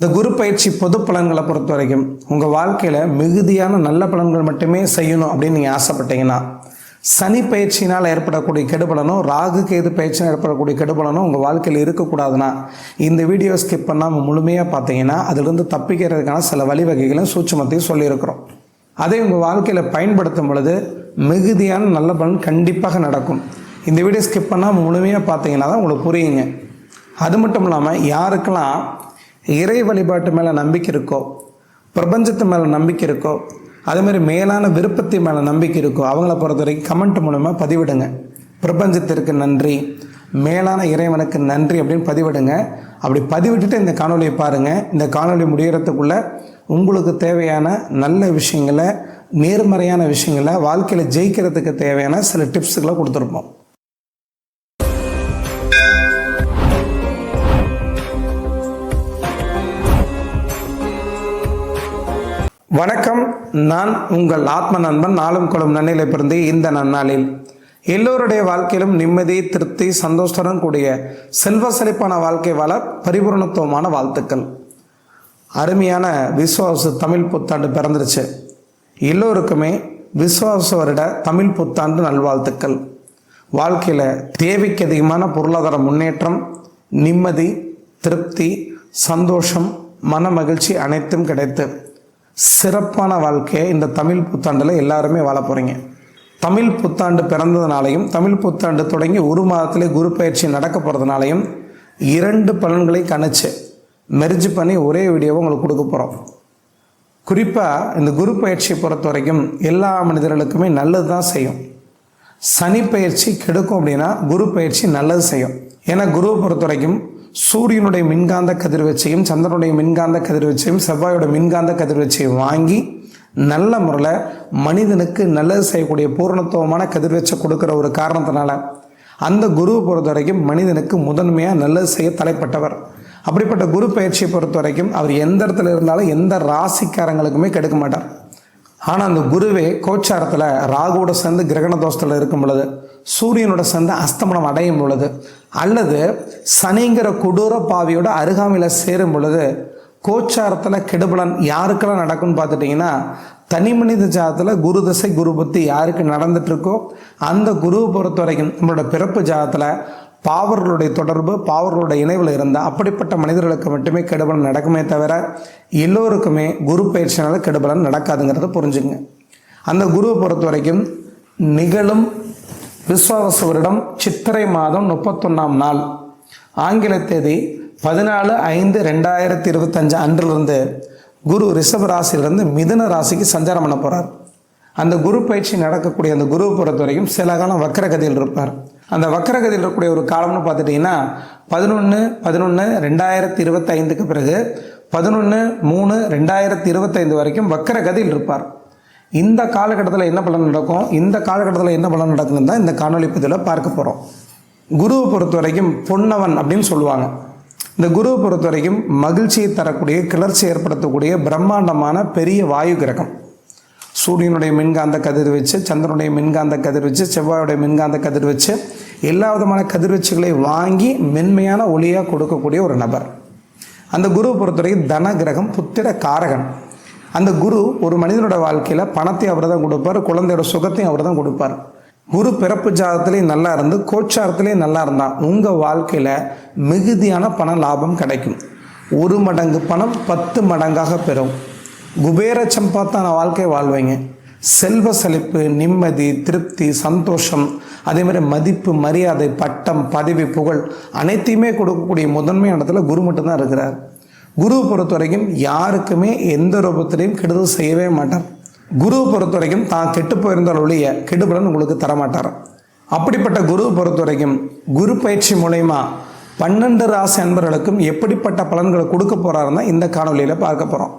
இந்த குரு பயிற்சி பொது பலன்களை பொறுத்த வரைக்கும் உங்கள் வாழ்க்கையில் மிகுதியான நல்ல பலன்கள் மட்டுமே செய்யணும் அப்படின்னு நீங்கள் ஆசைப்பட்டீங்கன்னா சனி பயிற்சியினால் ஏற்படக்கூடிய கெடுபலனும் ராகு கேது பயிற்சினால் ஏற்படக்கூடிய கெடுபலனும் உங்கள் வாழ்க்கையில் இருக்கக்கூடாதுன்னா இந்த வீடியோ ஸ்கிப் பண்ணாமல் முழுமையாக பார்த்தீங்கன்னா அதிலிருந்து தப்பிக்கிறதுக்கான சில வழிவகைகளும் சூட்சமத்தையும் சொல்லியிருக்கிறோம். அதை உங்கள் வாழ்க்கையில் பயன்படுத்தும் பொழுது மிகுதியான நல்ல பலன் கண்டிப்பாக நடக்கும். இந்த வீடியோ ஸ்கிப் பண்ணால் முழுமையாக பார்த்தீங்கன்னா தான் உங்களுக்கு புரியுங்க. அது மட்டும் இல்லாமல் யாருக்கெல்லாம் இறை வழிபாட்டு மேலே நம்பிக்கை இருக்கோ பிரபஞ்சத்து மேலே நம்பிக்கை இருக்கோ அதேமாதிரி மேலான விருப்பத்தை மேலே நம்பிக்கை இருக்கோ அவங்கள பொறுத்த வரைக்கும் கமெண்ட் மூலமாக பதிவிடுங்க. பிரபஞ்சத்திற்கு நன்றி. மேலான இறைவனுக்கு நன்றி அப்படின்னு பதிவிடுங்க. அப்படி பதிவிட்டுட்டு இந்த காணொலியை பாருங்கள் இந்த காணொலி முடிகிறதுக்குள்ளே உங்களுக்கு தேவையான நல்ல விஷயங்களை நேர்மறையான விஷயங்களை வாழ்க்கையில் ஜெயிக்கிறதுக்கு தேவையான சில டிப்ஸுகளை கொடுத்துருப்போம். வணக்கம் நான் உங்கள் ஆத்ம நண்பன் நாளும் குளம் நன்னிலை பிறந்து இந்த நன்னாளில். எல்லோருடைய வாழ்க்கையிலும் நிம்மதி திருப்தி சந்தோஷத்துடன் கூடிய செல்வ செழிப்பான வாழ்க்கை வாழ பரிபூர்ணத்துவமான வாழ்த்துக்கள். அருமையான விஸ்வாச தமிழ் புத்தாண்டு பிறந்துருச்சு. எல்லோருக்குமே விஸ்வாச வருட தமிழ் புத்தாண்டு நல்வாழ்த்துக்கள். வாழ்க்கையில் தேவைக்கு அதிகமான பொருளாதார முன்னேற்றம் நிம்மதி திருப்தி சந்தோஷம் மன மகிழ்ச்சி அனைத்தும் கிடைத்து சிறப்பான வாழ்க்கையை இந்த தமிழ் புத்தாண்டில் எல்லாருமே வாழ போகிறீங்க தமிழ் புத்தாண்டு பிறந்ததுனாலையும் தமிழ் புத்தாண்டு தொடங்கி ஒரு மாதத்திலே குரு பயிற்சி நடக்க போகிறதுனாலையும் இரண்டு பலன்களை கணிச்சு மெர்ஜ் பண்ணி ஒரே வீடியோவை உங்களுக்கு கொடுக்க போகிறோம் குறிப்பாக இந்த குரு பயிற்சியை பொறுத்த வரைக்கும் எல்லா மனிதர்களுக்குமே நல்லது தான் செய்யும். சனி பயிற்சி கெடுக்கும் அப்படின்னா குரு பயிற்சி நல்லது செய்யும். ஏன்னா குருவை பொறுத்த வரைக்கும் சூரியனுடைய மின்காந்த கதிர்வீச்சையும் சந்திரனுடைய மின்காந்த கதிர்வீச்சையும் செவ்வாயோட மின்காந்த கதிர்வீச்சையும் வாங்கி நல்ல முறையில் மனிதனுக்கு நல்லது செய்யக்கூடிய பூரணத்துவமான கதிர்வீச்சை கொடுக்குற ஒரு காரணத்தினால அந்த குருவை பொறுத்த வரைக்கும் மனிதனுக்கு முதன்மையாக நல்லது செய்ய தலைப்பட்டவர். அப்படிப்பட்ட குரு பயிற்சியை பொறுத்த வரைக்கும் அவர் எந்த இடத்துல இருந்தாலும் எந்த ராசிக்காரங்களுக்குமே கெடுக்க மாட்டார். ஆனால் அந்த குருவே கோச்சாரத்தில் ராகுவோட சேர்ந்து கிரகண தோஷத்தில் இருக்கும் பொழுது சூரியனோட சேர்ந்து அஸ்தமனம் அடையும் பொழுது அல்லது சனிங்கிற கொடூர பாவியோட அருகாமையில் சேரும் பொழுது கோச்சாரத்தில் கெடுபலன் யாருக்கெல்லாம் நடக்கும்னு பார்த்துட்டிங்கன்னா தனி மனித ஜாதத்தில் குரு தசை குரு புத்தி யாருக்கு நடந்துட்டுருக்கோ அந்த குருவை பொறுத்த வரைக்கும் நம்மளோட பிறப்பு ஜாதத்தில் பாவர்களுடைய தொடர்பு பாவர்களுடைய இணைவில் இருந்தால் அப்படிப்பட்ட மனிதர்களுக்கு மட்டுமே கெடுபலன் நடக்குமே தவிர எல்லோருக்குமே குரு பயிற்சினால கெடுபலன் நடக்காதுங்கிறத புரிஞ்சுங்க அந்த குருவை பொறுத்த வரைக்கும் நிகழும் விஸ்வாவச வருடம் சித்திரை மாதம் முப்பத்தொன்னாம் நாள். ஆங்கில தேதி பதினாலு ஐந்து ரெண்டாயிரத்தி இருபத்தஞ்சு அன்றிலிருந்து குரு ரிஷப ராசியிலிருந்து மிதுன ராசிக்கு சஞ்சாரம் பண்ண போகிறார் அந்த குரு பயிற்சி நடக்கக்கூடிய அந்த குரு பொறுத்த வரைக்கும் சில காலம் வக்கரகதியில் இருப்பார். அந்த வக்கரகதியில் இருக்கக்கூடிய ஒரு காலம்னு பார்த்துட்டிங்கன்னா பதினொன்று பதினொன்று ரெண்டாயிரத்தி இருபத்தைந்துக்கு பிறகு பதினொன்று மூணு ரெண்டாயிரத்தி இருபத்தைந்து வரைக்கும் வக்கரகதியில் இருப்பார். இந்த காலகட்டத்தில் என்ன பலன் நடக்கும்? இந்த காலகட்டத்தில் என்ன பலன் நடக்குதுன்னு தான் இந்த காணொலி பதிவில் பார்க்க போகிறோம் குருவை பொறுத்த வரைக்கும் பொன்னவன் அப்படின்னு சொல்லுவாங்க. இந்த குருவை பொறுத்த வரைக்கும் மகிழ்ச்சியை தரக்கூடிய கிளர்ச்சி ஏற்படுத்தக்கூடிய பிரம்மாண்டமான பெரிய வாயு கிரகம். சூரியனுடைய மின்காந்த கதிர் வச்சு சந்திரனுடைய மின்காந்த கதிர் வச்சு செவ்வாயுடைய மின்காந்த கதிர் வச்சு எல்லா விதமான கதிர்வீச்சுகளை வாங்கி மென்மையான ஒளியாக கொடுக்கக்கூடிய ஒரு நபர். அந்த குருவை பொறுத்தவரைக்கும் தன கிரகம் புத்திர காரகன். அந்த குரு ஒரு மனிதனோட வாழ்க்கையில் பணத்தையும் அவர் தான் கொடுப்பார் குழந்தையோட சுகத்தையும் அவர் தான் கொடுப்பார். குரு பிறப்பு ஜாதத்துலேயும் நல்லா இருந்து கோச்சாரத்துலேயும் நல்லா இருந்தால் உங்கள் வாழ்க்கையில் மிகுதியான பண லாபம் கிடைக்கும். ஒரு மடங்கு பணம் பத்து மடங்காக பெறும். குபேர சம்பாத்தான வாழ்க்கையை வாழ்வீங்க. செல்வ செழிப்பு நிம்மதி திருப்தி சந்தோஷம் அதே மாதிரி மதிப்பு மரியாதை பட்டம் பதவி புகழ் அனைத்தையுமே கொடுக்கக்கூடிய முதன்மை இடத்துல குரு மட்டும்தான் இருக்கிறார். குரு பொறுத்த வரைக்கும் யாருக்குமே எந்த ரூபத்திலையும் கெடுதல் செய்யவே மாட்டார். குரு பொறுத்த வரைக்கும் தான் கெட்டு போயிருந்தால் ஒழிய கெடுபலன் உங்களுக்கு தரமாட்டார். அப்படிப்பட்ட குரு பொறுத்த வரைக்கும் குரு பயிற்சி மூலயமா பன்னெண்டு ராசி அன்பர்களுக்கும் எப்படிப்பட்ட பலன்களை கொடுக்க போகிறாருன்னா இந்த காணொலியில் பார்க்க போகிறோம்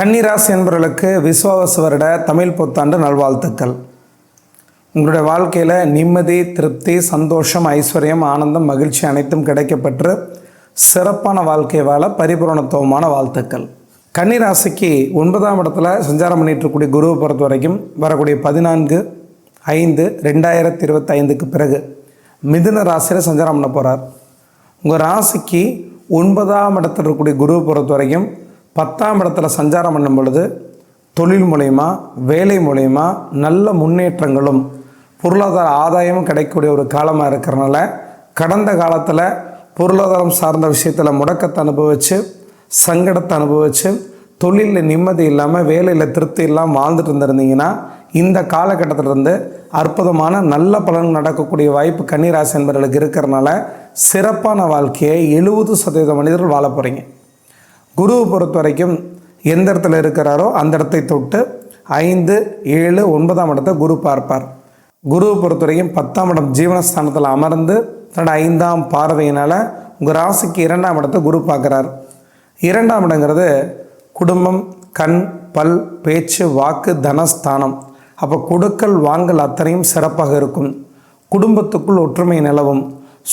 கன்னிராசி என்பவர்களுக்கு விஸ்வாவச வருட தமிழ் புத்தாண்டு நல்வாழ்த்துக்கள். உங்களுடைய வாழ்க்கையில் நிம்மதி திருப்தி சந்தோஷம் ஐஸ்வர்யம் ஆனந்தம் மகிழ்ச்சி அனைத்தும் கிடைக்கப்பெற்று சிறப்பான வாழ்க்கை வாழ பரிபூரணத்துவமான வாழ்த்துக்கள். கன்னிராசிக்கு ஒன்பதாம் இடத்துல சஞ்சாரம் பண்ணிட்டு இருக்கக்கூடிய குருவை பொறுத்த வரைக்கும் வரக்கூடிய பதினான்கு ஐந்து ரெண்டாயிரத்தி இருபத்தைந்துக்கு பிறகு மிதுன ராசியில் சஞ்சாரம் பண்ண போகிறார் உங்கள் ராசிக்கு ஒன்பதாம் இடத்துல இருக்கக்கூடிய குருவை பொறுத்த வரைக்கும் பத்தாம் இடத்துல சஞ்சாரம் பண்ணும் பொழுது தொழில் மூலயமா வேலை மூலயமா நல்ல முன்னேற்றங்களும் பொருளாதார ஆதாயமும் கிடைக்கக்கூடிய ஒரு காலமாக இருக்கிறனால கடந்த காலத்தில் பொருளாதாரம் சார்ந்த விஷயத்தில் முடக்கத்தை அனுபவித்து சங்கடத்தை அனுபவித்து தொழிலில் நிம்மதி இல்லாமல் வேலையில் திருப்தி இல்லாமல் வாழ்ந்துட்டு இருந்திருந்தீங்கன்னா இந்த காலகட்டத்திலிருந்து அற்புதமான நல்ல பலன் நடக்கக்கூடிய வாய்ப்பு கன்னிராசி என்பவர்களுக்கு இருக்கிறனால சிறப்பான வாழ்க்கையை எழுபது சதவீத மனிதர்கள் வாழ போகிறீங்க குருவை பொறுத்த வரைக்கும் எந்த இடத்துல இருக்கிறாரோ அந்த இடத்தை தொட்டு ஐந்து ஏழு ஒன்பதாம் இடத்தை குரு பார்ப்பார். குருவை பொறுத்த வரைக்கும் பத்தாம் இடம் ஜீவனஸ்தானத்தில் அமர்ந்து தன்னோட ஐந்தாம் பார்வையினால் உங்கள் ராசிக்கு இரண்டாம் இடத்தை குரு பார்க்குறார். இரண்டாம் இடங்கிறது குடும்பம் கண் பல் பேச்சு வாக்கு தனஸ்தானம். அப்போ கொடுக்கல் வாங்கல் அத்தனையும் சிறப்பாக இருக்கும். குடும்பத்துக்குள் ஒற்றுமை நிலவும்.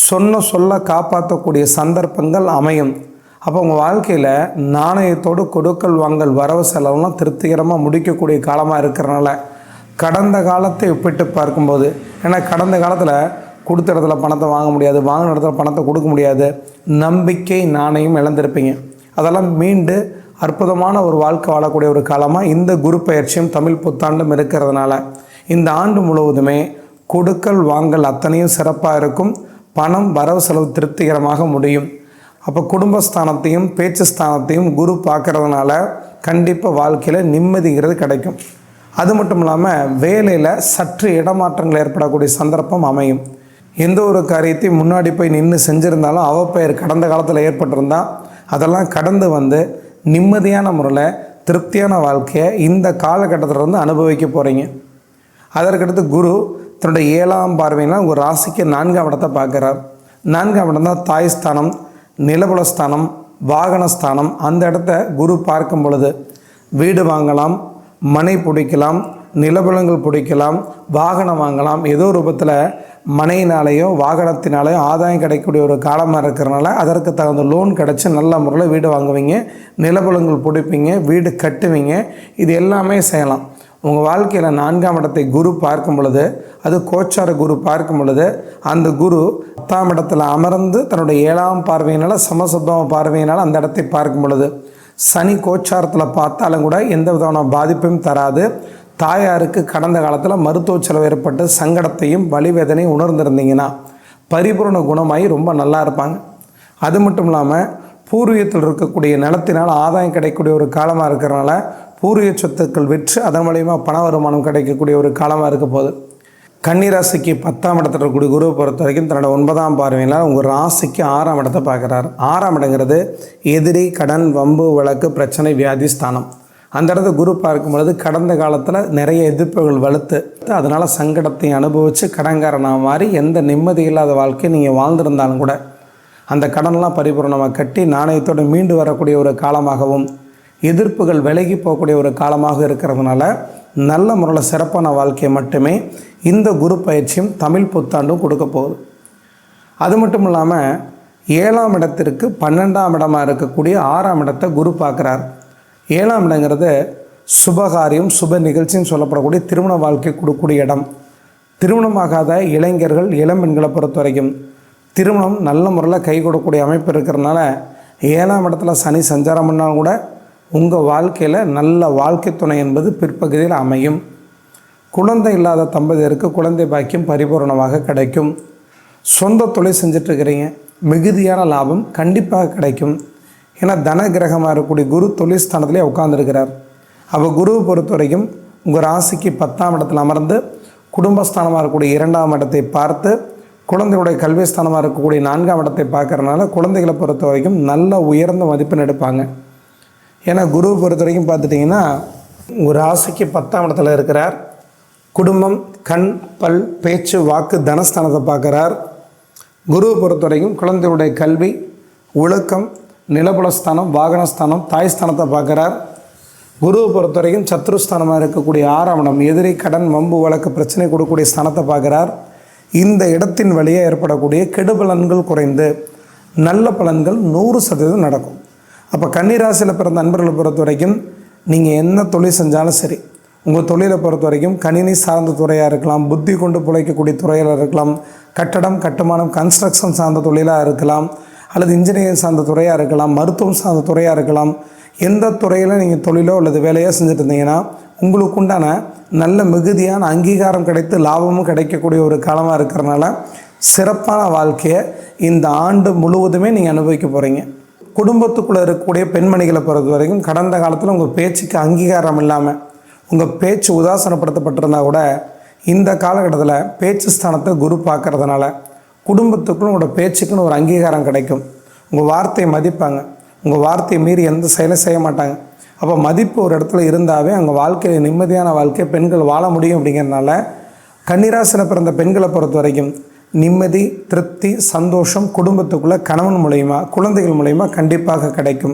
சொன்ன சொல்ல காப்பாற்றக்கூடிய சந்தர்ப்பங்கள் அமையும். அப்போ உங்கள் வாழ்க்கையில் நாணயத்தோடு கொடுக்கல் வாங்கல் வரவு செலவுலாம் திருப்திகரமாக முடிக்கக்கூடிய காலமாக இருக்கிறனால கடந்த காலத்தை ஒப்பிட்டு பார்க்கும்போது ஏன்னா கடந்த காலத்தில் கொடுத்த இடத்துல பணத்தை வாங்க முடியாது வாங்கின இடத்துல பணத்தை கொடுக்க முடியாது நம்பிக்கை நாணயம் இழந்திருப்பீங்க. அதெல்லாம் மீண்டு அற்புதமான ஒரு வாழ்க்கை வாழக்கூடிய ஒரு காலமாக இந்த குரு பயிற்சியும் தமிழ் புத்தாண்டும் இருக்கிறதுனால இந்த ஆண்டு முழுவதுமே கொடுக்கல் வாங்கல் அத்தனையும் சிறப்பாக இருக்கும் பணம் வரவு செலவு திருப்திகரமாக முடியும். அப்போ குடும்பஸ்தானத்தையும் பேச்சு ஸ்தானத்தையும் குரு பார்க்கறதுனால கண்டிப்பாக வாழ்க்கையில் நிம்மதிங்கிறது கிடைக்கும். அது மட்டும் இல்லாமல் வேலையில் சற்று இடமாற்றங்கள் ஏற்படக்கூடிய சந்தர்ப்பம் அமையும். எந்த ஒரு காரியத்தையும் முன்னாடி போய் நின்று செஞ்சுருந்தாலும் அவப்பெயர் கடந்த காலத்தில் ஏற்பட்டிருந்தால் அதெல்லாம் கடந்து வந்து நிம்மதியான முறையில் திருப்தியான வாழ்க்கையை இந்த காலகட்டத்தில் இருந்து அனுபவிக்க போகிறீங்க அதற்கடுத்து குரு தன்னுடைய ஏழாம் பார்வையினால் உங்கள் ராசிக்கு நான்காம் இடத்தை பார்க்குறார். நான்காம் இடம் தான் தாய் ஸ்தானம் நிலபுலஸ்தானம் வாகனஸ்தானம் அந்த இடத்த குரு பார்க்கும் பொழுது வீடு வாங்கலாம் மனை பிடிக்கலாம் நிலபலங்கள் பிடிக்கலாம் வாகனம் வாங்கலாம். ஏதோ ரூபத்தில் மனையினாலேயோ வாகனத்தினாலேயோ ஆதாயம் கிடைக்கக்கூடிய ஒரு காலமாக இருக்கிறனால அதற்கு தகுந்த லோன் கிடச்சி நல்ல முறையில் வீடு வாங்குவீங்க நிலபலங்கள் பிடிப்பீங்க வீடு கட்டுவீங்க. இது எல்லாமே செய்யலாம். உங்கள் வாழ்க்கையில் நான்காம் இடத்தை குரு பார்க்கும் பொழுது அது கோச்சார குரு பார்க்கும் பொழுது அந்த குரு பத்தாம் இடத்துல அமர்ந்து தன்னுடைய ஏழாம் பார்வையினால் சமசப்தம பார்வையினால் அந்த இடத்தை பார்க்கும் பொழுது சனி கோச்சாரத்தில் பார்த்தாலும் கூட எந்த விதமான பாதிப்பையும் தராது. தாயாருக்கு கடந்த காலத்தில் மருத்துவ செலவு ஏற்பட்டு சங்கடத்தையும் வலிவேதனையும் உணர்ந்திருந்தீங்கன்னா பரிபூர்ண குணமாகி ரொம்ப நல்லா இருப்பாங்க. அது மட்டும் இல்லாமல் பூர்வீகத்தில் இருக்கக்கூடிய நிலத்தினால் ஆதாயம் கிடைக்கக்கூடிய ஒரு காலமாக இருக்கிறனால பூர்வீக சொத்துக்கள் விற்று அதன் மூலயமா பண வருமானம் கிடைக்கக்கூடிய ஒரு காலமாக இருக்க போகுது. கன்னிராசிக்கு பத்தாம் இடத்துல இருக்கக்கூடிய குருவை பொறுத்த வரைக்கும் தன்னோட ஒன்பதாம் பார்வையினால் உங்கள் ராசிக்கு ஆறாம் இடத்தை பார்க்குறாரு. ஆறாம் இடங்கிறது எதிரி கடன் வம்பு வழக்கு பிரச்சனை வியாதி ஸ்தானம். அந்த இடத்த குரு பார்க்கும் பொழுது கடந்த காலத்தில் நிறைய எதிர்ப்புகள் வலுத்து அதனால் சங்கடத்தை அனுபவித்து கடன்காரனாக மாறி எந்த நிம்மதி இல்லாத வாழ்க்கையை நீங்கள் வாழ்ந்திருந்தாலும் கூட அந்த கடன்லாம் பரிபூர்ணமாக கட்டி நாணயத்தோடு மீண்டு வரக்கூடிய ஒரு காலமாகவும் எதிர்ப்புகள் விலகி போகக்கூடிய ஒரு காலமாக இருக்கிறதுனால நல்ல முறையில் சிறப்பான வாழ்க்கையை மட்டுமே இந்த குரு பயிற்சியும் தமிழ் புத்தாண்டும் கொடுக்க போகுது. அது மட்டும் இல்லாமல் ஏழாம் இடத்திற்கு பன்னெண்டாம் இடமாக இருக்கக்கூடிய ஆறாம் இடத்தை குரு பார்க்குறார். ஏழாம் இடங்கிறது சுபகாரியம் சுப நிகழ்ச்சின்னு சொல்லப்படக்கூடிய திருமண வாழ்க்கை கொடுக்கக்கூடிய இடம். திருமணமாகாத இளைஞர்கள் இளம்பெண்களை பொறுத்த வரைக்கும் திருமணம் நல்ல முறையில் கை கொடுக்கக்கூடிய அமைப்பு இருக்கிறதுனால ஏழாம் இடத்துல சனி சஞ்சாரம் பண்ணாலும் கூட உங்கள் வாழ்க்கையில் நல்ல வாழ்க்கை துணை என்பது பிற்பகுதியில் அமையும். குழந்தை இல்லாத தம்பதியருக்கு குழந்தை பாக்கியம் பரிபூர்ணமாக கிடைக்கும். சொந்த தொழில் செஞ்சிட்ருக்கிறீங்க. மிகுதியான லாபம் கண்டிப்பாக கிடைக்கும். ஏன்னா தன கிரகமாக இருக்கக்கூடிய குரு தொழில் ஸ்தானத்திலே உட்காந்துருக்கிறார் அப்போ குருவை பொறுத்த வரைக்கும் உங்கள் ராசிக்கு பத்தாம் இடத்தில் அமர்ந்து குடும்பஸ்தானமாக இருக்கக்கூடிய இரண்டாம் இடத்தை பார்த்து குழந்தையுடைய கல்வி ஸ்தானமாக இருக்கக்கூடிய நான்காம் இடத்தை பார்க்குறதுனால குழந்தைகளை பொறுத்த வரைக்கும் நல்ல உயர்ந்த மதிப்பெண் எடுப்பாங்க. ஏன்னா குருவை பொறுத்த வரைக்கும் பார்த்துட்டிங்கன்னா ஒரு ராசிக்கு பத்தாம் இடத்துல இருக்கிறார். குடும்பம் கண் பல் பேச்சு வாக்கு தனஸ்தானத்தை பார்க்குறார். குருவை பொறுத்த வரைக்கும் குழந்தையுடைய கல்வி ஒழுக்கம் நிலபுலஸ்தானம் வாகனஸ்தானம் தாய்ஸ்தானத்தை பார்க்குறார். குருவை பொறுத்த வரைக்கும் சத்ருஸ்தானமாக இருக்கக்கூடிய ஆறாம் எதிரி கடன் வம்பு வழக்கு பிரச்சனை கொடுக்கக்கூடிய ஸ்தானத்தை பார்க்குறார். இந்த இடத்தின் வழியாக ஏற்படக்கூடிய கெடுபலன்கள் குறைந்து நல்ல பலன்கள் நூறு சதவீதம் நடக்கும். அப்போ கன்னிராசியில் பிறந்த நண்பர்களை பொறுத்த வரைக்கும் நீங்கள் என்ன தொழில் செஞ்சாலும் சரி உங்கள் தொழிலை பொறுத்த வரைக்கும் கணினி சார்ந்த துறையாக இருக்கலாம் புத்தி கொண்டு பிழைக்கக்கூடிய துறையில் இருக்கலாம் கட்டடம் கட்டுமானம் கன்ஸ்ட்ரக்ஷன் சார்ந்த தொழிலாக இருக்கலாம் அல்லது இன்ஜினியரிங் சார்ந்த துறையாக இருக்கலாம் மருத்துவம் சார்ந்த துறையாக இருக்கலாம் எந்த துறையில் நீங்கள் தொழிலோ அல்லது வேலையோ செஞ்சுட்டு இருந்தீங்கன்னா உங்களுக்கு உண்டான நல்ல மிகுதியான அங்கீகாரம் கிடைத்து லாபமும் கிடைக்கக்கூடிய ஒரு காலமாக இருக்கிறனால சிறப்பான வாழ்க்கையை இந்த ஆண்டு முழுவதுமே நீங்கள் அனுபவிக்க போகிறீங்க குடும்பத்துக்குள்ளே இருக்கக்கூடிய பெண்மணிகளை பொறுத்த வரைக்கும் கடந்த காலத்தில் உங்கள் பேச்சுக்கு அங்கீகாரம் இல்லாமல் உங்கள் பேச்சு உதாசனப்படுத்தப்பட்டிருந்தா கூட இந்த காலகட்டத்தில் பேச்சு ஸ்தானத்தை குரு பார்க்கறதுனால குடும்பத்துக்குள்ள உங்களோட பேச்சுக்குன்னு ஒரு அங்கீகாரம் கிடைக்கும். உங்கள் வார்த்தையை மதிப்பாங்க. உங்கள் வார்த்தையை மீறி எந்த செயலும் செய்ய மாட்டாங்க. அப்போ மதிப்பு ஒரு இடத்துல இருந்தாவே அவங்க வாழ்க்கையில் நிம்மதியான வாழ்க்கையை பெண்கள் வாழ முடியும் அப்படிங்கிறதுனால கன்னிராசியில் பிறந்த பெண்களை பொறுத்த வரைக்கும் நிம்மதி திருப்தி சந்தோஷம் குடும்பத்துக்குள்ளே கணவன் மூலயமா குழந்தைகள் மூலயமா கண்டிப்பாக கிடைக்கும்.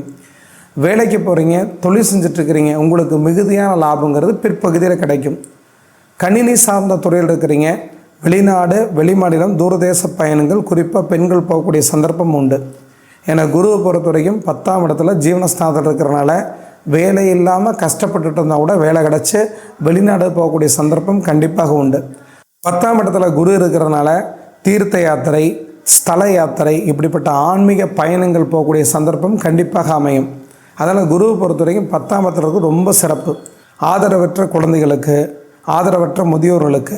வேலைக்கு போகிறீங்க தொழில் செஞ்சிட்ருக்கிறீங்க உங்களுக்கு மிகுதியான லாபங்கிறது பிற்பகுதியில் கிடைக்கும். கணினி சார்ந்த துறையில் இருக்கிறீங்க வெளிநாடு வெளிமாநிலம் தூரதேச பயணங்கள் குறிப்பாக பெண்கள் போகக்கூடிய சந்தர்ப்பம் உண்டு. ஏன்னா குருவை பொறுத்த வரைக்கும் பத்தாம் இடத்துல ஜீவனஸ்தானத்தில் இருக்கிறனால வேலை இல்லாமல் கஷ்டப்பட்டுட்டு இருந்தால் கூட வேலை கிடச்சி வெளிநாடு போகக்கூடிய சந்தர்ப்பம் கண்டிப்பாக உண்டு. பத்தாம் இடத்துல குரு இருக்கிறதுனால தீர்த்த யாத்திரை ஸ்தல யாத்திரை இப்படிப்பட்ட ஆன்மீக பயணங்கள் போகக்கூடிய சந்தர்ப்பம் கண்டிப்பாக அமையும். அதனால் குருவை பொறுத்த வரைக்கும் பத்தாம் இடத்துல ரொம்ப சிறப்பு. ஆதரவற்ற குழந்தைகளுக்கு ஆதரவற்ற முதியோர்களுக்கு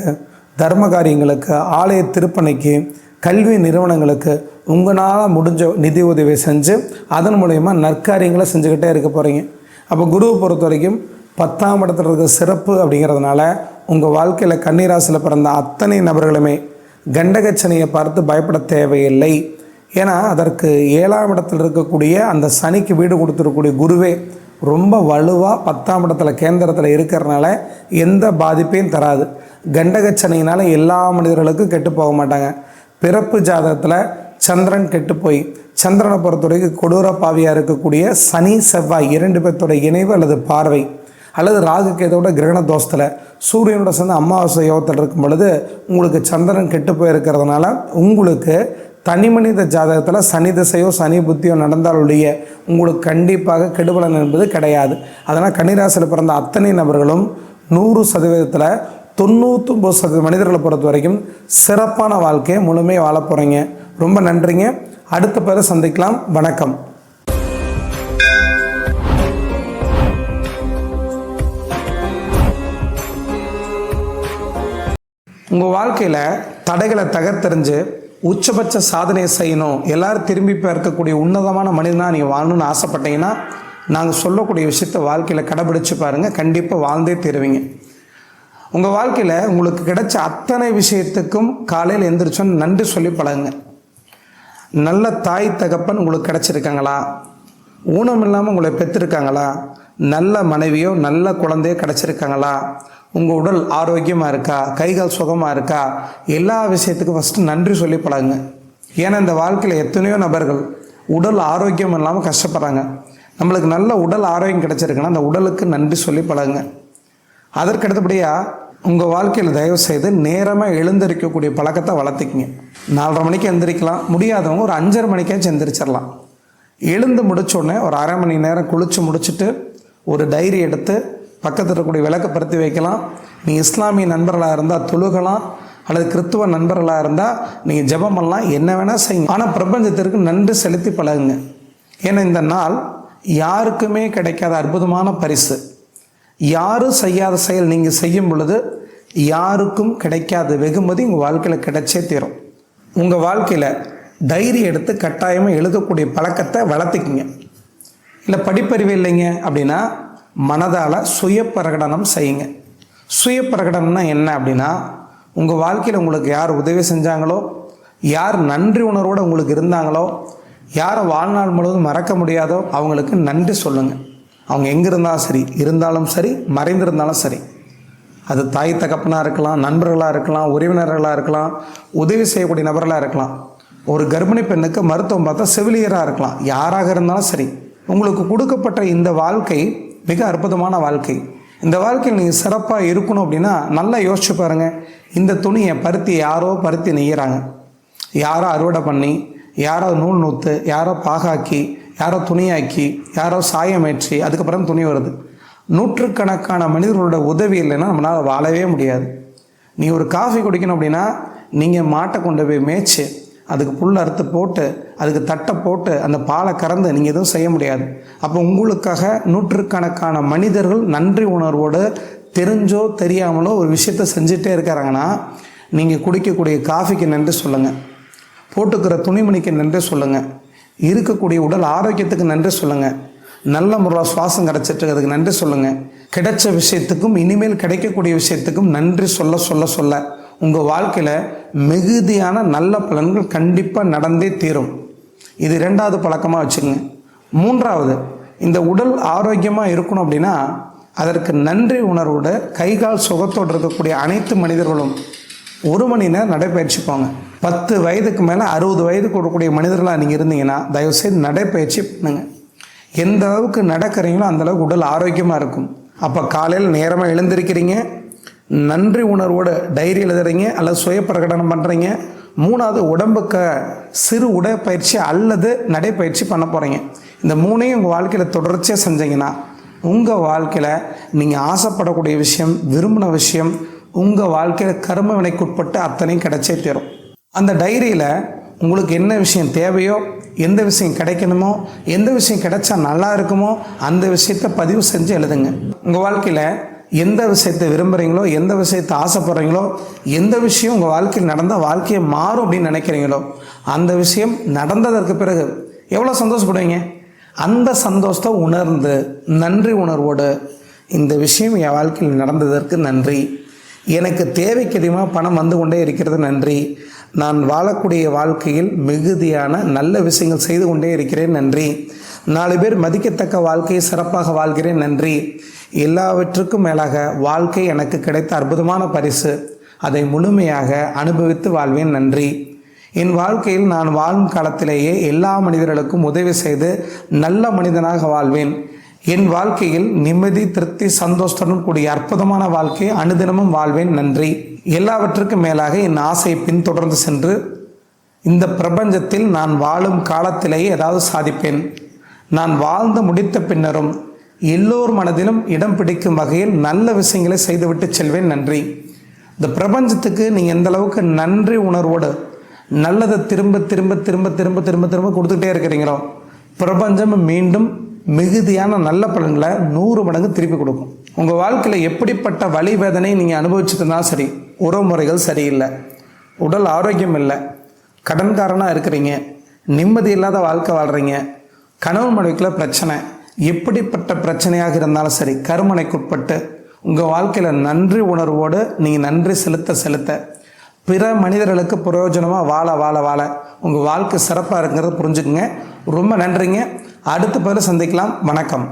தர்ம காரியங்களுக்கு ஆலய திருப்பணிக்கு கல்வி நிறுவனங்களுக்கு உங்களால் முடிஞ்ச நிதி உதவி செஞ்சு அதன் மூலயமா நற்காரியங்களை செஞ்சுக்கிட்டே இருக்க போகிறீங்க அப்போ குருவை பொறுத்த வரைக்கும் பத்தாம் இடத்துல இருக்க சிறப்பு அப்படிங்கிறதுனால உங்கள் வாழ்க்கையில் கன்னிராசியில் பிறந்த அத்தனை நபர்களுமே கண்டகச்சனையை பார்த்து பயப்பட தேவையில்லை. ஏன்னா அதற்கு ஏழாம் இடத்தில் இருக்கக்கூடிய அந்த சனிக்கு வீடு கொடுத்துருக்கக்கூடிய குருவே ரொம்ப வலுவாக பத்தாம் இடத்துல கேந்திரத்தில் இருக்கிறனால எந்த பாதிப்பையும் தராது. கண்டகச்சனையினால் எல்லா மனிதர்களுக்கும் கெட்டு போக மாட்டாங்க. பிறப்பு ஜாதகத்தில் சந்திரன் கெட்டு போய் சந்திரனை பொறுத்தவரைக்கும் கொடூர பாவியாக இருக்கக்கூடிய சனி செவ்வாய் இரண்டு பேர்த்தோட இணைவு அல்லது பார்வை. அல்லது ராகு கேதோட கிரகண தோஷத்தில். சூரியனோட சேர்ந்து அமாவாசை யோகத்தில் இருக்கும் பொழுது உங்களுக்கு சந்திரன் கெட்டு போயிருக்கிறதுனால உங்களுக்கு தனி மனித ஜாதகத்தில் சனி திசையோ சனி புத்தியோ நடந்தால் ஒழிய உங்களுக்கு கண்டிப்பாக கெடுபலன் என்பது கிடையாது. அதனால் கன்னிராசியில் பிறந்த அத்தனை நபர்களும் நூறு சதவீதத்தில் தொண்ணூற்றொம்பது சதவீத மனிதர்களை பொறுத்த வரைக்கும் சிறப்பான வாழ்க்கையை முழுமையாக வாழ போகிறீங்க ரொம்ப நன்றிங்க. அடுத்த பேரை சந்திக்கலாம். வணக்கம். உங்கள் வாழ்க்கையில் தடைகளை தகர்த்தெறிஞ்சு உச்சபட்ச சாதனையை செய்யணும் எல்லாரும் திரும்பி பார்க்கக்கூடிய உன்னதமான மனிதனாக நீங்கள் வாழணும்னு ஆசைப்பட்டீங்கன்னா நாங்கள் சொல்லக்கூடிய விஷயத்தை வாழ்க்கையில் கடைபிடிச்சு பாருங்கள் கண்டிப்பாக வாழ்ந்தே தருவீங்க. உங்கள் வாழ்க்கையில் உங்களுக்கு கிடைச்ச அத்தனை விஷயத்துக்கும் காலையில் எந்திரிச்சோன்னு நன்றி சொல்லி பழகுங்க. நல்ல தாய் தகப்பன் உங்களுக்கு கிடச்சிருக்காங்களா? ஊனம் இல்லாமல் உங்களை பெற்றிருக்காங்களா? நல்ல மனைவியோ நல்ல குழந்தையோ கிடச்சிருக்காங்களா? உங்கள் உடல் ஆரோக்கியமாக இருக்கா? கைகால் சுகமாக இருக்கா? எல்லா விஷயத்துக்கும் ஃபஸ்ட்டு நன்றி சொல்லி பழகுங்க. ஏன்னா இந்த வாழ்க்கையில் எத்தனையோ நபர்கள் உடல் ஆரோக்கியம் இல்லாமல் கஷ்டப்படுறாங்க. நம்மளுக்கு நல்ல உடல் ஆரோக்கியம் கிடச்சிருக்குன்னா அந்த உடலுக்கு நன்றி சொல்லி பழகுங்க. அதற்கு அடுத்தபடியாக உங்கள் வாழ்க்கையில் தயவு செய்து நேரமாக எழுந்திருக்கக்கூடிய பழக்கத்தை வளர்த்திக்கிங்க. நாலரை மணிக்கு எந்திரிக்கலாம். முடியாதவங்க ஒரு அஞ்சரை மணிக்காச்சும் எந்திரிச்சிடலாம் எழுந்து முடிச்ச உடனே ஒரு அரை மணி நேரம் குளித்து முடிச்சுட்டு ஒரு டைரி எடுத்து பக்கத்தில் இருக்கக்கூடிய விளக்கப்படுத்தி பருத்தி வைக்கலாம். நீங்கள் இஸ்லாமிய நண்பர்களாக இருந்தால் தொழுகலாம். அல்லது கிறித்துவ நண்பர்களாக இருந்தால் நீங்கள் ஜெபம் பண்ணலாம். என்ன வேணால் செய்யுங்க. ஆனால் பிரபஞ்சத்திற்கு நன்றி செலுத்தி பழகுங்க. ஏன்னா இந்த நாள் யாருக்குமே கிடைக்காத அற்புதமான பரிசு. யாரும் செய்யாத செயல் நீங்கள் செய்யும் பொழுது யாருக்கும் கிடைக்காத வெகுமதி உங்கள் வாழ்க்கையில் கிடைச்சே தீரும். உங்கள் வாழ்க்கையில் டைரி எடுத்து கட்டாயமாக எழுதக்கூடிய பழக்கத்தை வளர்த்துக்குங்க. இல்லை படிப்பறிவு இல்லைங்க அப்படின்னா மனதால் சுய பிரகடனம் செய்யுங்க. சுய பிரகடனம்னா என்ன அப்படின்னா உங்கள் வாழ்க்கையில் உங்களுக்கு யார் உதவி செஞ்சாங்களோ யார் நன்றி உணர்வோடு உங்களுக்கு இருந்தாங்களோ யாரை வாழ்நாள் முழுவதும் மறக்க முடியாதோ அவங்களுக்கு நன்றி சொல்லுங்கள் அவங்க எங்கே இருந்தாலும் சரி இருந்தாலும் சரி மறைந்திருந்தாலும் சரி. அது தாய் தகப்பனாக இருக்கலாம் நண்பர்களாக இருக்கலாம் உறவினர்களாக இருக்கலாம் உதவி செய்யக்கூடிய நபர்களாக இருக்கலாம். ஒரு கர்ப்பிணி பெண்ணுக்கு மருத்துவம் பார்த்தா செவிலியராக இருக்கலாம். யாராக இருந்தாலும் சரி உங்களுக்கு கொடுக்கப்பட்ட இந்த வாழ்க்கை மிக அற்புதமான வாழ்க்கை. இந்த வாழ்க்கையில் நீங்கள் சிறப்பாக இருக்கணும் அப்படின்னா நல்லா யோசிச்சு பாருங்கள் இந்த துணியை பருத்தி யாரோ பருத்தி நெய்கிறாங்க யாரோ அறுவடை பண்ணி யாரோ நூல் நூற்று யாரோ பாகாக்கி யாரோ துணியாக்கி யாரோ சாயமேற்றி அதுக்கப்புறம் துணி வருது. நூற்றுக்கணக்கான மனிதர்களோட உதவி இல்லைன்னா நம்மளால் வாழவே முடியாது. நீ ஒரு காஃபி குடிக்கணும் அப்படின்னா நீங்கள் மாட்டை கொண்டு போய் மேய்ச்சி அதுக்கு புல் அறுத்து போட்டு அதுக்கு தட்டை போட்டு அந்த பாலை கறந்து நீங்கள் எதுவும் செய்ய முடியாது. அப்போ உங்களுக்காக நூற்றுக்கணக்கான மனிதர்கள் நன்றி உணர்வோடு தெரிஞ்சோ தெரியாமலோ ஒரு விஷயத்த செஞ்சுட்டே இருக்கிறாங்கன்னா நீங்கள் குடிக்கக்கூடிய காஃபிக்கு நன்றி சொல்லுங்கள் போட்டுக்கிற துணிமணிக்கு நன்றி சொல்லுங்கள் இருக்கக்கூடிய உடல் ஆரோக்கியத்துக்கு நன்றி சொல்லுங்கள் நல்ல முறையில் சுவாசம் கிடச்சிட்டு அதுக்கு நன்றி சொல்லுங்கள் கிடைச்ச விஷயத்துக்கும் இனிமேல் கிடைக்கக்கூடிய விஷயத்துக்கும் நன்றி சொல்ல சொல்ல சொல்ல. உங்கள் வாழ்க்கையில் மிகுதியான நல்ல பலன்கள் கண்டிப்பாக நடந்தே தீரும். இது ரெண்டாவது பழக்கமாக வச்சுக்கோங்க. மூன்றாவது இந்த உடல் ஆரோக்கியமாக இருக்கணும் அப்படின்னா அதற்கு நன்றி உணர்வோட கை கால் சுகத்தோடு இருக்கக்கூடிய அனைத்து மனிதர்களும் ஒரு மணி நேரம் நடைப்பயிற்சி போங்க பத்து வயதுக்கு மேலே அறுபது வயது கொடுக்கக்கூடிய மனிதர்களாக நீங்கள் இருந்தீங்கன்னா தயவுசெய்து நடைப்பயிற்சி பண்ணுங்க. எந்த அளவுக்கு நடக்கிறீங்களோ அந்தளவுக்கு உடல் ஆரோக்கியமாக இருக்கும். அப்போ காலையில் நேரமாக எழுந்திருக்கிறீங்க நன்றி உணர்வோட டைரி எழுதுறீங்க அல்லது சுய பிரகடனம் பண்ணுறீங்க மூணாவது உடம்புக்கு சிறு உடற்பயிற்சி அல்லது நடைப்பயிற்சி பண்ண போகிறீங்க இந்த மூணையும் உங்கள் வாழ்க்கையில் தொடர்ச்சியாக செஞ்சீங்கன்னா உங்கள் வாழ்க்கையில் நீங்கள் ஆசைப்படக்கூடிய விஷயம் விரும்பின விஷயம் உங்கள் வாழ்க்கையில் கரும வினைக்குட்பட்டு அத்தனையும் கிடைச்சே தரும். அந்த டைரியில் உங்களுக்கு என்ன விஷயம் தேவையோ எந்த விஷயம் கிடைக்கணுமோ எந்த விஷயம் கிடைச்சா நல்லா இருக்குமோ அந்த விஷயத்தை பதிவு செஞ்சு எழுதுங்க. உங்கள் வாழ்க்கையில் எந்த விஷயத்தை விரும்புகிறீங்களோ எந்த விஷயத்தை ஆசைப்படுறீங்களோ எந்த விஷயம் உங்கள் வாழ்க்கையில் நடந்தால் வாழ்க்கையை மாறும் அப்படின்னு நினைக்கிறீங்களோ அந்த விஷயம் நடந்ததற்கு பிறகு எவ்வளோ சந்தோஷப்படுவீங்க? அந்த சந்தோஷத்தை உணர்ந்து நன்றி உணர்வோடு இந்த விஷயம் என் வாழ்க்கையில் நடந்ததற்கு நன்றி. எனக்கு தேவைக்கு அதிகமாக பணம் வந்து கொண்டே இருக்கிறது நன்றி. நான் வாழக்கூடிய வாழ்க்கையில் மிகுதியான நல்ல விஷயங்கள் செய்து கொண்டே இருக்கிறேன் நன்றி. நாலு பேர் மதிக்கத்தக்க வாழ்க்கையை சிறப்பாக வாழ்கிறேன் நன்றி. எல்லாவற்றுக்கும் மேலாக வாழ்க்கை எனக்கு கிடைத்த அற்புதமான பரிசு. அதை முழுமையாக அனுபவித்து வாழ்வேன் நன்றி. என் வாழ்க்கையில் நான் வாழும் காலத்திலேயே எல்லா மனிதர்களுக்கும் உதவி செய்து நல்ல மனிதனாக வாழ்வேன். என் வாழ்க்கையில் நிம்மதி திருப்தி சந்தோஷத்துடன் கூடிய அற்புதமான வாழ்க்கையை அனுதினமும் வாழ்வேன் நன்றி. எல்லாவற்றுக்கும் மேலாக என் ஆசையை பின்தொடர்ந்து சென்று இந்த பிரபஞ்சத்தில் நான் வாழும் காலத்திலேயே ஏதாவது சாதிப்பேன். நான் வாழ்ந்து முடித்த பின்னரும் எல்லோர் மனதிலும் இடம் பிடிக்கும் வகையில் நல்ல விஷயங்களை செய்துவிட்டு செல்வேன் நன்றி. இந்த பிரபஞ்சத்துக்கு நீங்கள் எந்த அளவுக்கு நன்றி உணர்வோடு நல்லதை திரும்ப திரும்ப திரும்ப திரும்ப திரும்ப திரும்ப கொடுத்துட்டே இருக்கிறீங்களோ பிரபஞ்சம் மீண்டும் மிகுதியான நல்ல பலன்களை நூறு மடங்கு திருப்பி கொடுக்கும். உங்கள் வாழ்க்கையில் எப்படிப்பட்ட வழி வேதனை நீங்கள் அனுபவிச்சுட்டு சரி சரி உறவுமுறைகள் சரியில்லை உடல் ஆரோக்கியம் இல்லை கடன்காரனாக இருக்கிறீங்க நிம்மதி இல்லாத வாழ்க்கை வாழ்கிறீங்க கணவன் மனைவிக்குள்ள பிரச்சனை எப்படிப்பட்ட பிரச்சனையாக இருந்தாலும் சரி கருமனைக்குட்பட்டு உங்கள் வாழ்க்கையில் நன்றி உணர்வோடு நீங்கள் நன்றி செலுத்த செலுத்த பிற மனிதர்களுக்கு பிரயோஜனமாக வாழ வாழ வாழ. உங்கள் வாழ்க்கை சிறப்பாக இருக்கிறத புரிஞ்சுக்குங்க. ரொம்ப நன்றிங்க. அடுத்த பதில் சந்திக்கலாம். வணக்கம்.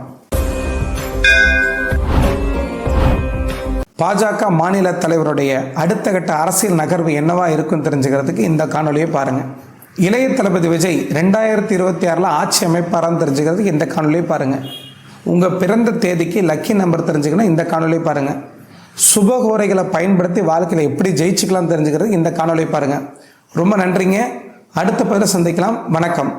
பாஜக மாநில தலைவருடைய அடுத்த கட்ட அரசியல் நகர்வு என்னவா இருக்குன்னு தெரிஞ்சுக்கிறதுக்கு இந்த காணொலியை பாருங்கள் இளைய தளபதி விஜய் ரெண்டாயிரத்தி இருபத்தி ஆறில் ஆட்சி அமைப்பாரான்னு தெரிஞ்சுக்கிறதுக்கு இந்த காணொலியை பாருங்கள் உங்கள் பிறந்த தேதிக்கு லக்கி நம்பர் தெரிஞ்சுக்கணும் இந்த காணொலியை பாருங்கள் சுபகோரைகளை பயன்படுத்தி வாழ்க்கையில் எப்படி ஜெயிச்சுக்கலாம் தெரிஞ்சுக்கிறது இந்த காணொலியை பாருங்கள் ரொம்ப நன்றிங்க. அடுத்த பதில் சந்திக்கலாம். வணக்கம்.